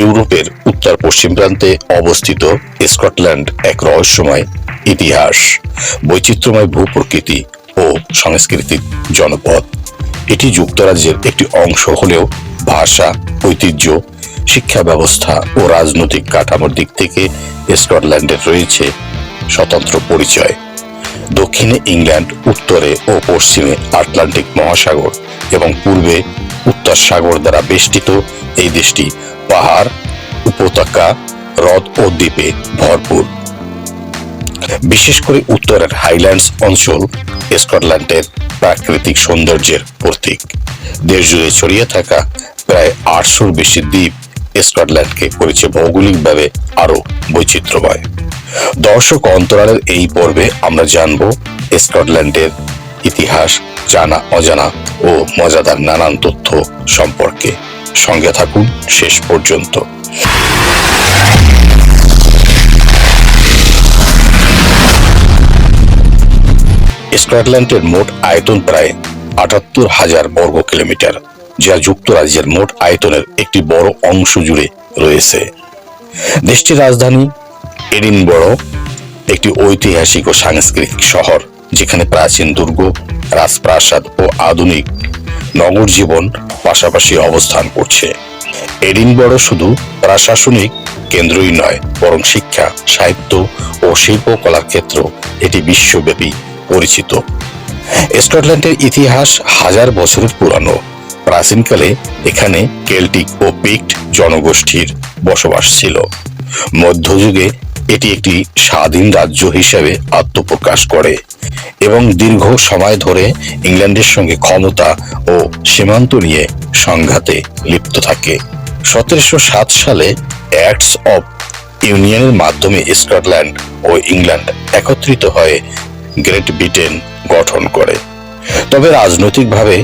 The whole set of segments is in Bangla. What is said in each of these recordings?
ইউরোপের উত্তর পশ্চিম প্রান্তে অবস্থিত স্কটল্যান্ড এক রহস্যময় ইতিহাস, বৈচিত্র্যময় ভূপ্রকৃতি ও সাংস্কৃতিক জনপদ। এটি যুক্তরাজ্যের একটি অংশ হলেও ভাষা, ঐতিহ্য শিক্ষা ব্যবস্থা ও রাজনৈতিক কাঠামোর দিক থেকে স্কটল্যান্ডের রয়েছে স্বতন্ত্র পরিচয়। দক্ষিণে ইংল্যান্ড, উত্তরে ও পশ্চিমে আটলান্টিক মহাসাগর এবং পূর্বে উত্তর সাগর দ্বারা বেষ্টিত এই দেশটি পাহাড়, উপত্যকা, হ্রদ ও দ্বীপে ভরপুর। বিশেষ করে উত্তরের হাইল্যান্ডস অঞ্চল স্কটল্যান্ডের প্রাকৃতিক সৌন্দর্যের প্রতীক। দেশ জুড়ে ছড়িয়ে থাকা প্রায় আটশোর বেশি দ্বীপ স্কটল্যান্ডকে করেছে ভৌগোলিকভাবে আরও বৈচিত্র্যময়। দর্শক অন্তরালের এই পর্বে আমরা জানব স্কটল্যান্ডের ইতিহাস জানা অজানা ও মজাদার নানান তথ্য সম্পর্কে। সঙ্গে থাকুন শেষ পর্যন্ত। স্কটল্যান্ডের মোট আয়তন প্রায় আটাত্তর হাজার বর্গ কিলোমিটার, যা যুক্তরাজ্যের মোট আয়তনের একটি বড় অংশ জুড়ে রয়েছে। দেশটির রাজধানী এডিনবড় একটি ঐতিহাসিক ও সাংস্কৃতিক শহর, যেখানে প্রাচীন দুর্গ, রাজপ্রাসাদ ও আধুনিক নগর জীবন পাশাপাশি অবস্থান করছে। এডিনবড় শুধু প্রশাসনিক কেন্দ্রই নয়, বরং শিক্ষা, সাহিত্য ও শিল্পকলার ক্ষেত্র এটি বিশ্বব্যাপী পরিচিত। স্কটল্যান্ডের ইতিহাস হাজার বছরের পুরানো। প্রাচীনকালে এখানে কেল্টিক ও পিক্ট জনগোষ্ঠীর বসবাস ছিল। মধ্যযুগে এটি একটি স্বাধীন রাজ্য হিসেবে আত্মপ্রকাশ করে এবং দীর্ঘ সময় ধরে ইংল্যান্ডের সঙ্গে ক্ষমতা ও সীমান্ত নিয়ে সংঘাতে লিপ্ত থাকে। সতেরোশো সাত সালে অ্যাক্টস অফ ইউনিয়নের মাধ্যমে স্কটল্যান্ড ও ইংল্যান্ড একত্রিত হয়ে গ্রেট ব্রিটেন গঠন করে। তবে রাজনৈতিকভাবে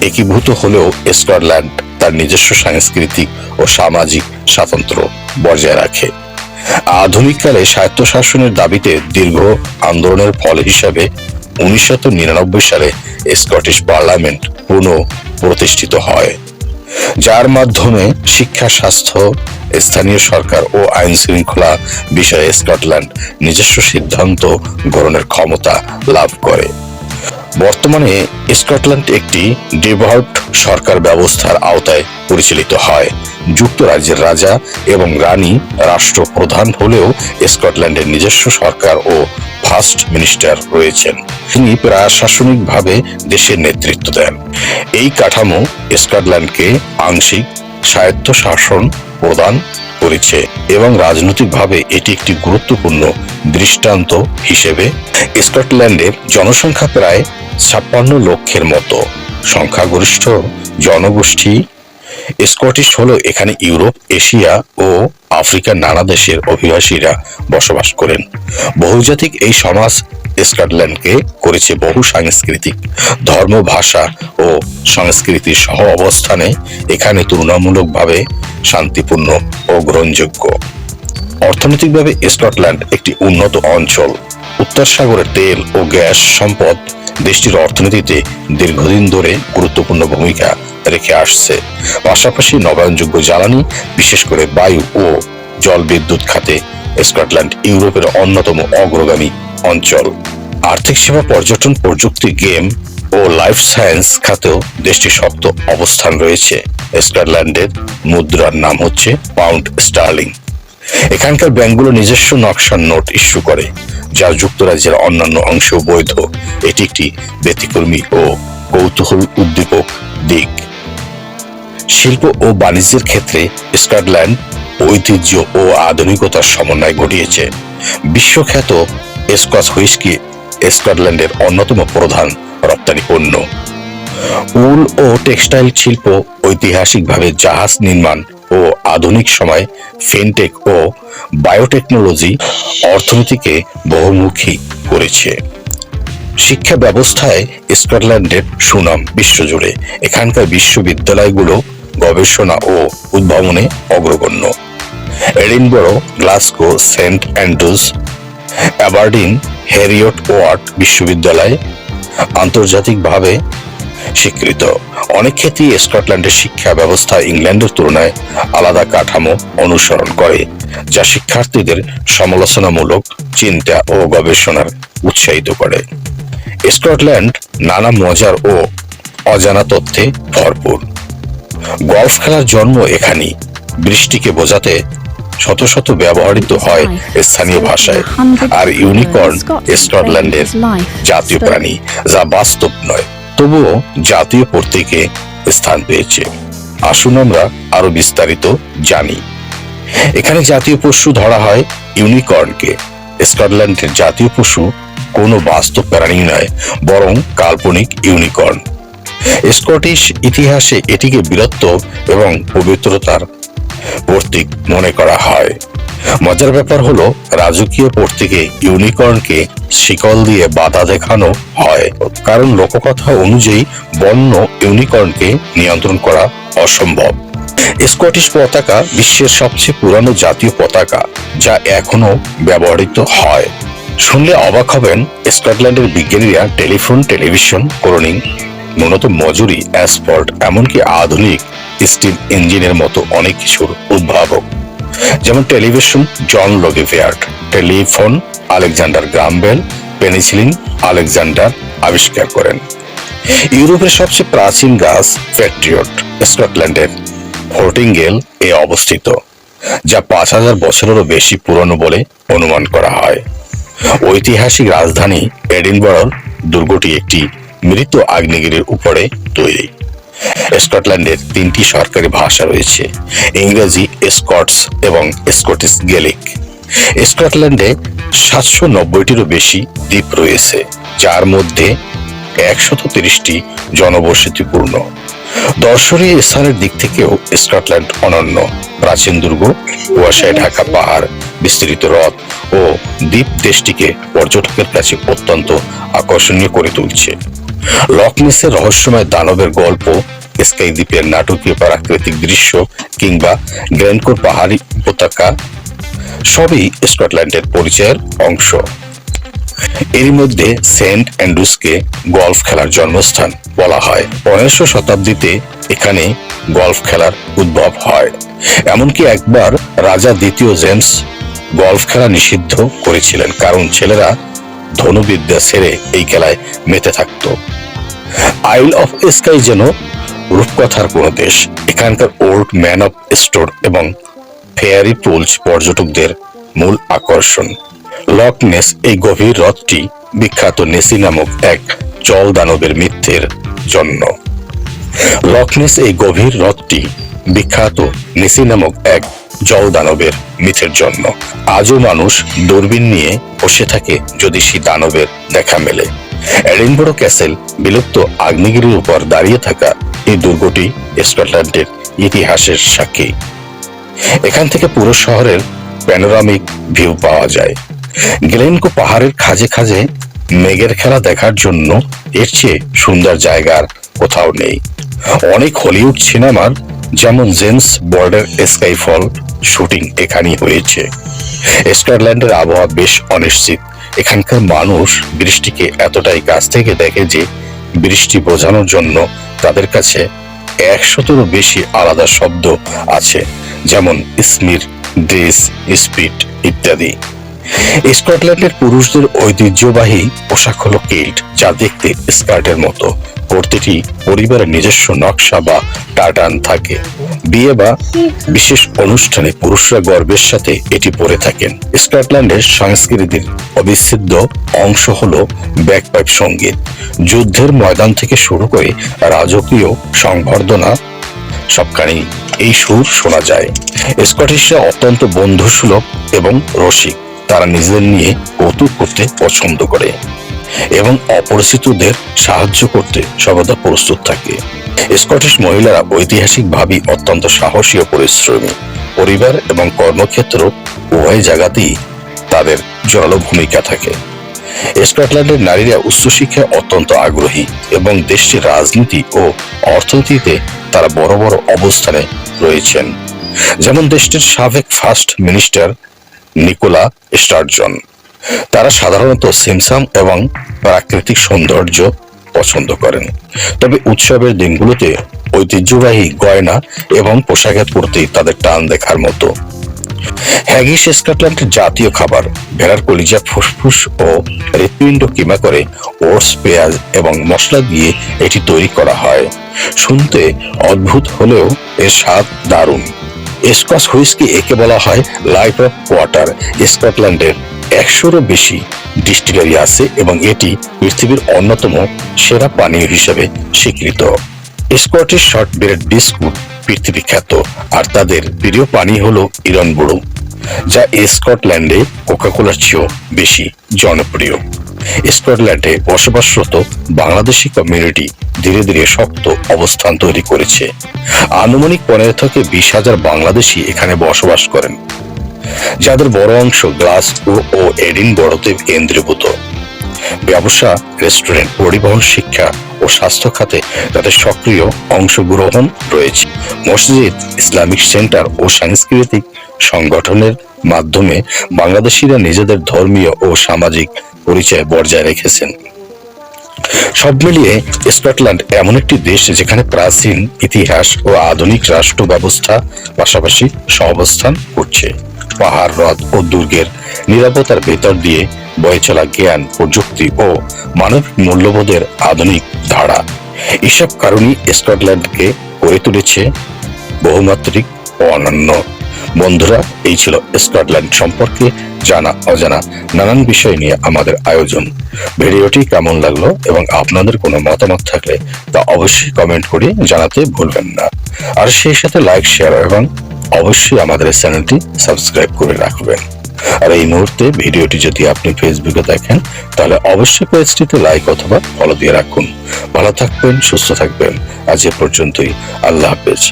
একীভূত হলেও স্কটল্যান্ড তার নিজস্ব সাংস্কৃতিক ও সামাজিক স্বাতন্ত্র্য বজায় রাখে। আধুনিককালে স্বায়ত্তশাসনের দাবিতে দীর্ঘ আন্দোলনের ফল হিসাবে উনিশশো নিরানব্বই সালে স্কটিশ পার্লামেন্ট পুনঃ প্রতিষ্ঠিত হয়, যার মাধ্যমে শিক্ষা, স্বাস্থ্য, স্থানীয় সরকার ও আইন শৃঙ্খলা বিষয়ে স্কটল্যান্ড নিজস্ব সিদ্ধান্ত গ্রহণের ক্ষমতা লাভ করে। বর্তমানে স্কটল্যান্ড একটি ডেভেলপড সরকার ব্যবস্থার আওতায় পরিচালিত হয়। যুক্তরাজ্যের রাজা এবং রানী রাষ্ট্রপ্রধান হলেও স্কটল্যান্ডের নিজস্ব সরকার ও ফার্স্ট মিনিস্টার রয়েছেন। তিনি প্রশাসনিকভাবে দেশের নেতৃত্ব দেন। এই কাঠামো স্কটল্যান্ডকে আংশিক স্বায়ত্ত শাসন প্রদান করেছে এবং রাজনৈতিকভাবে এটি একটি গুরুত্বপূর্ণ দৃষ্টান্ত হিসেবে স্কটল্যান্ডের জনসংখ্যা প্রায় ছাপ্পান্ন লক্ষের মতো। সংখ্যাগরিষ্ঠ জনগোষ্ঠী স্কটিশ হল এখানে ইউরোপ, এশিয়া ও আফ্রিকার নানা দেশের অভিবাসীরা বসবাস করেন। বহুজাতিক এই সমাজ স্কটল্যান্ডকে করেছে বহু সাংস্কৃতিক ধর্ম, ভাষা ও সংস্কৃতির সহ অবস্থানে এখানে তুলনামূলকভাবে শান্তিপূর্ণ ও গ্রহণযোগ্য। অর্থনৈতিকভাবে স্কটল্যান্ড একটি উন্নত অঞ্চল। উত্তর সাগরের তেল ও গ্যাস সম্পদ দেশটির অর্থনীতিতে দীর্ঘদিন ধরে গুরুত্বপূর্ণ ভূমিকা রেখে আসছে। পাশাপাশি নবায়নযোগ্য জ্বালানি, বিশেষ করে বায়ু ও জল বিদ্যুৎ খাতে স্কটল্যান্ড ইউরোপের অন্যতম অগ্রগামী অঞ্চল। আর্থিক সেবা, পর্যটন, প্রযুক্তি, গেম ও লাইফ সায়েন্স খাতেও দেশটির শক্ত অবস্থান রয়েছে। স্কটল্যান্ডের মুদ্রার নাম হচ্ছে পাউন্ড স্টার্লিং। এখানকার ব্যাংকগুলো নিজস্ব নকশার নোট ইস্যু করে, যা যুক্তরাজ্যের অন্যান্য অংশ বৈধ। এটি একটি ব্যতিক্রমী ও কৌতূহল উদ্দীপক দিক। শিল্প ও বাণিজ্যের ক্ষেত্রে স্কটল্যান্ড ঐতিহ্য ও আধুনিকতার সমন্বয় ঘটিয়েছে। বিশ্বখ্যাত স্কচ হুইস্কি স্কটল্যান্ডের অন্যতম প্রধান রপ্তানি পণ্য উল ও টেক্সটাইল শিল্প ঐতিহাসিকভাবে জাহাজ নির্মাণ ও আধুনিক সময় ফিনটেক ও বায়োটেকনোলজি অর্থনীতিকে বহুমুখী করেছে। শিক্ষা ব্যবস্থায় স্কটল্যান্ডের সুনাম বিশ্বজুড়ে। এখানকার বিশ্ববিদ্যালয়গুলো গবেষণা ও উদ্ভাবনে অগ্রগণ্য। Edinburgh, Glasgow, Saint Andrews Aberdeen Heriot Watt বিশ্ববিদ্যালয় আন্তর্জাতিকভাবে স্বীকৃত। অনেক ক্ষেত্রেই স্কটল্যান্ডের শিক্ষা ব্যবস্থা ইংল্যান্ডের তুলনায় আলাদা কাঠামো অনুসরণ করে, যা শিক্ষার্থীদের সমালোচনামূলক চিন্তা ও গবেষণার উৎসাহিত করে। স্কটল্যান্ড নানা মজার ও অজানা তথ্যে ভরপুর। গলফ খেলার জন্ম এখানেই। বৃষ্টিকে বোঝাতে শত শত ব্যবহৃত হয় স্থানীয় ভাষায়। আর ইউনিকর্ন স্কটল্যান্ডের জাতীয় প্রাণী যা বাস্তব নয়। তবুও জাতীয় প্রতীকে স্থান পেয়েছে। আসুন আমরা আরও বিস্তারিত জানি। এখানে জাতীয় পশু ধরা হয় ইউনিকর্নকে। স্কটল্যান্ডের জাতীয় পশু কোনো বাস্তব প্রাণী নয় বরং কাল্পনিক ইউনিকর্ন। স্কটিশ ইতিহাসে এটিকে বীরত্ব এবং পবিত্রতার প্রতীক মনে করা হয়। মজার ব্যাপার হলো, রাজকীয় প্রতীকে ইউনিকর্নকে শিকল দিয়ে বাধা দেখানো হয়। কারণ লোককথা অনুযায়ী, বন্য ইউনিকর্নকে নিয়ন্ত্রণ করা অসম্ভব। স্কটিশ পতাকা বিশ্বের সবচেয়ে পুরানো জাতীয় পতাকা, যা এখনও ব্যবহৃত হয়। শুনলে অবাক হবেন, স্কটল্যান্ডের বিজ্ঞানীরা টেলিফোন, টেলিভিশন, ক্রোনিং মূলত মজুরি, অ্যাসফল্ট, এমনকি আধুনিক স্টিম ইঞ্জিনের মতো অনেক কিছুর উদ্ভাবক। যেমন television, John Logie Baird telephone, Alexander Graham Bell, penicillin, Alexander আবিষ্কার করেন। ইউরোপের সবচেয়ে প্রাচীন গাছ প্যাট্রিয়ট, স্কটল্যান্ডের ফোর্টিঙ্গেল এ অবস্থিত, যা পাঁচ হাজার বছরেরও বেশি পুরনো বলে অনুমান করা হয়। ঐতিহাসিক রাজধানী এডিনবরোর দুর্গটি একটি মৃত আগ্নেয়গিরির উপরে তৈরি। স্কটল্যান্ডের তিনটি সরকারি ভাষা রয়েছে, ইংরেজি, স্কটস এবং স্কটিশ গেলিক। স্কটল্যান্ডে সাতশো নব্বইটিরও বেশি দ্বীপ রয়েছে, যার মধ্যে একশত তিরিশটি জনবসতিপূর্ণ। দর্শনীয় স্থানের দিক থেকেও স্কটল্যান্ড অনন্য। প্রাচীন দুর্গ, কুয়াশায় ঢাকা পাহাড়, বিস্তৃত হ্রদ ও দ্বীপ দেশটিকে পর্যটকের কাছে অত্যন্ত আকর্ষণীয় করে তুলছে। লকনেসের রহস্যময় দানবের গল্প, স্কাই দ্বীপের নাটকীয় প্রাকৃতিক দৃশ্য কিংবা গ্র্যান্ডকোর পাহাড়ি উপত্যকা, সবই স্কটল্যান্ডের পরিচয়ের অংশ। এর মধ্যে সেন্ট অ্যান্ড্রুসকে গলফ খেলার জন্মস্থান বলা হয়। পনেরোশো শতাব্দীতে এখানে গলফ খেলার উদ্ভব হয়। এমনকি একবার রাজা দ্বিতীয় জেমস গলফ খেলা নিষিদ্ধ করেছিলেন। কারণ ছেলেরা ধনুবিদ্যা ছেড়ে এই খেলায় মেতে থাকতো। আইল অফ স্কাই যেন রূপকথার কোনো দেশ। এখানকার ওল্ড ম্যান অফ স্টোর এবং ফেয়ারি পুলস পর্যটকদের মূল আকর্ষণ। লকনেস এই গভীর হ্রদটি বিখ্যাত নেসি নামক এক জল দানবের মিথ্যের জন্য। লকনেস এই গভীর হ্রদটি বিখ্যাত নেসি নামক এক জল দানবের মিথের জন্য আজও মানুষ দূরবীন নিয়ে বসে থাকে যদি সেই দানবের দেখা মেলে। এডিনবরো ক্যাসেল বিলুপ্ত আগ্নেয়গিরির উপর দাঁড়িয়ে থাকা এই দুর্গটি স্কটল্যান্ডের ইতিহাসের সাক্ষী। এখান থেকে পুরো শহরের প্যানোরামিক ভিউ পাওয়া যায়। গ্লেনকো পাহাড়ের খাজে খাজে মেঘের খেলা দেখার জন্য এর চেয়ে সুন্দর জায়গার কোথাও নেই। অনেক হলিউড সিনেমার যেমন জেমস বর্ডার স্কাইফল শুটিং এখানেই হয়েছে। স্কটল্যান্ডের আবহাওয়া বেশ অনিশ্চিত। এখানকার মানুষ বৃষ্টিকে এতটাই কাছ থেকে দেখে যে বৃষ্টি বোঝানোর জন্য তাদের কাছে একশতেরও বেশি আলাদা শব্দ আছে, যেমন স্মির, ড্রেস, স্পিড ইত্যাদি। স্কটল্যান্ডের পুরুষদের ঐতিহ্যবাহী পোশাক হলো কিল্ট যা দেখতে স্কার্টের মতো। প্রতিটি পরিবারের নিজস্ব নকশা বা টাটান থাকে। বিয়ে বা বিশেষ অনুষ্ঠানে পুরুষরা গর্বের সাথে এটি পরে থাকেন। স্কটল্যান্ডের সংস্কৃতির অবিচ্ছেদ্য অংশ হলো ব্যাকপাইপ সংগীত। যুদ্ধের ময়দান থেকে শুরু করে রাজকীয় সংবর্ধনা সবখানেই এই সুর শোনা যায়। স্কটিশরা অত্যন্ত বন্ধুসুলভ এবং রসিক। তারা নিজেদের নিয়ে কৌতুক করতে পছন্দ করে। এবং অপরিচিতদের সাহায্য করতে সর্বদা প্রস্তুত থাকে। স্কটিশ মহিলারা ঐতিহাসিকভাবেই অত্যন্ত সাহসী ও পরিশ্রমী। পরিবার এবং কর্মক্ষেত্র উভয় জায়গাতেই তাদের জোরালো ভূমিকা থাকে। স্কটল্যান্ডের নারীরা উচ্চশিক্ষায় অত্যন্ত আগ্রহী এবং দেশটির রাজনীতি ও অর্থনীতিতে তারা বড় বড় অবস্থানে রয়েছেন। যেমন দেশটির সাবেক ফার্স্ট মিনিস্টার নিকোলা স্টার্জন। তারা সাধারণত সিমসাম এবং প্রাকৃতিক সৌন্দর্য পছন্দ করেন। তবে উৎসবের দিনগুলোতে ঐতিহ্যবাহী গয়না এবং পোশাকের প্রতি তাদের টান দেখার মতো। হ্যাগিস স্কটল্যান্ডের জাতীয় খাবার। ভেড়ার কলিজা, ফুসফুস ও হৃৎপিণ্ড কিমা করে ওটস, পেঁয়াজ এবং মশলা দিয়ে এটি তৈরি করা হয়। শুনতে অদ্ভুত হলেও এর স্বাদ দারুণ। স্কচ হুইস্কি একে বলা হয় লাইফ অফ কোয়ার্টার স্কটল্যান্ডের একশোরও বেশি ডিস্টিলারি আছে এবং এটি পৃথিবীর অন্যতম সেরা পানীয় হিসেবে স্বীকৃত। স্কটিশ শর্ট ব্রেড বিস্কুট পৃথিবী খ্যাত, আর তাদের প্রিয় পানি হলো ইরন বুড়ো যা স্কটল্যান্ডে কোকাকোলার চেয়েও বেশি জনপ্রিয়। স্কটল্যান্ডে বসবাসরত বাংলাদেশি কমিউনিটি ধীরে ধীরে শক্ত অবস্থান তৈরি করেছে। আনুমানিক পনেরো থেকে বিশ হাজার বাংলাদেশি এখানে বসবাস করেন। যাদের বড় অংশ গ্লাস ও এডিন বড়তে কেন্দ্রীভূত। ব্যবসা, রেস্টুরেন্ট, পরিবহন, শিক্ষা ও স্বাস্থ্য খাতে তাদের সক্রিয় অংশগ্রহণ রয়েছে। মসজিদ, ইসলামিক সেন্টার ও সাংস্কৃতিক সংগঠনের মাধ্যমে বাংলাদেশিরা নিজেদের ধর্মীয় ও সামাজিক পরিচয় বজায় রেখেছেন। সব মিলিয়ে স্কটল্যান্ড এমন একটি দেশ যেখানে প্রাচীন ইতিহাস ও আধুনিক রাষ্ট্র ব্যবস্থা পাশাপাশি সহাবস্থান করছে। পাহাড়, হ্রদ ও দুর্গের নিরাপত্তার ভেতর দিয়ে বয়ে চলা জ্ঞান, প্রযুক্তি ও মানবিক মূল্যবোধের আধুনিক ধারা। এসব কারণেই স্কটল্যান্ডকে গড়ে তুলেছে বহুমাত্রিক ও অনন্য। বন্ধুরা, এই ছিল স্কটল্যান্ড সম্পর্কে জানা, অজানা নানান বিষয় নিয়ে আমাদের আয়োজন। ভিডিওটি কেমন লাগল এবং আপনাদের কোনো মতামত থাকলে তা অবশ্যই কমেন্ট করে জানাতে ভুলবেন না। আর সেই সাথে লাইক, শেয়ার এবং অবশ্যই আমাদের চ্যানেলটি সাবস্ক্রাইব করে রাখবেন। আর এই মুহূর্তে ভিডিওটি যদি আপনি ফেসবুকে দেখেন, তাহলে অবশ্যই পেজটিতে লাইক অথবা ফলো দিয়ে রাখুন। ভালো থাকবেন, সুস্থ থাকবেন। আজ এ পর্যন্তই। আল্লাহ হাফেজ।